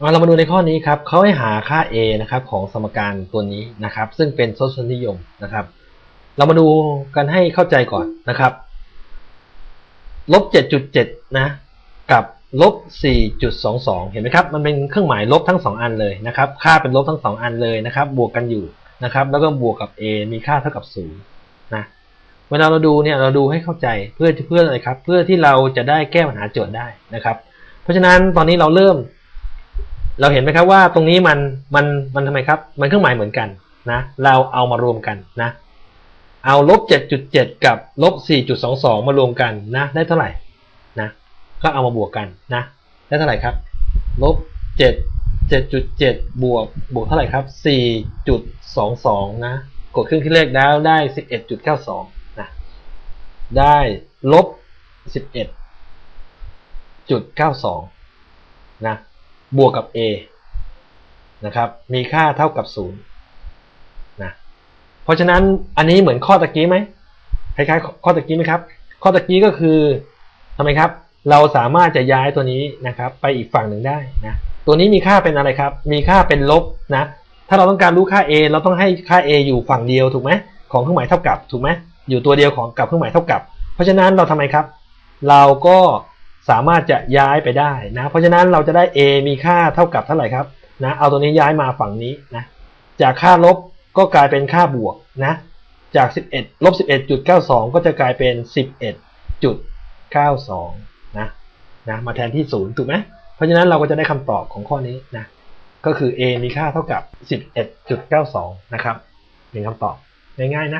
เรามาดูในข้อนี้ครับเขาให้หาค่า a นะครับของสมการตัวนี้นะครับ ซึ่งเป็นทศนิยมนะครับ เรามาดูกันให้เข้าใจก่อนนะครับลบ7.7นะกับลบ4.22 เห็นไหมครับ มันเป็นเครื่องหมายลบทั้ง 2 อันเลยนะครับ ค่าเป็นลบทั้ง 2 อันเลยนะครับ บวกกันอยู่นะครับ แล้วก็บวกกับ a มีค่าเท่ากับ0นะ เวลาเราดูเนี่ยเราดูให้เข้าใจเพื่อเพื่ออะไรครับ เพื่อที่เราจะได้แก้ปัญหาโจทย์ได้นะครับ เพราะฉะนั้นตอนนี้เราเริ่ม เราเห็นไหมครับว่าตรงนี้มันมันมันทำไมครับ มันเครื่องหมายเหมือนกันนะ เราเอามารวมกันนะ เอาลบ7.7 กับลบ4.22 มารวมกันนะ ได้เท่าไหร่นะ ก็เอามาบวกกันนะ ได้เท่าไหร่ครับลบ7 7.7 บวกบวกเท่าไหร่ครับ 4.22 นะ กดเครื่องคิดเลขแล้วได้ 11.92 นะ ได้ลบ 11.92 นะ บวกกับ a นะครับมีค่าเท่ากับ0นะเพราะฉะนั้นอันนี้เหมือนข้อตะกี้ไหมคล้ายๆข้อตะกี้ไหมครับ ข้อตะกี้ก็คือทำไมครับ เราสามารถจะย้ายตัวนี้นะครับ ไปอีกฝั่งหนึ่งได้นะตัวนี้มีค่าเป็นอะไรครับ มีค่าเป็นลบนะถ้าเราต้องการรู้ค่า a เราต้องให้ค่า a อยู่ฝั่งเดียวถูกไหมของเครื่องหมายเท่ากับถูกไหมอยู่ตัวเดียวของกับเครื่องหมายเท่ากับ เพราะฉะนั้นเราทำไมครับ เราก็ สามารถจะย้ายไปได้นะเพราะฉะนั้นเราจะได้ a มีค่าเท่ากับเท่าไหร่ครับนะเอาตัวนี้ย้ายมาฝั่งนี้นะจากค่าลบก็กลายเป็นค่าบวกนะจาก 11ลบ11.92 ก็จะกลายเป็น 11.92นะนะมาแทนที่ 0 ถูกไหมเพราะฉะนั้นเราก็จะได้คำตอบของข้อนี้นะก็คือ a มีค่าเท่ากับ 11.92 นะครับเป็นคำตอบง่ายๆนะ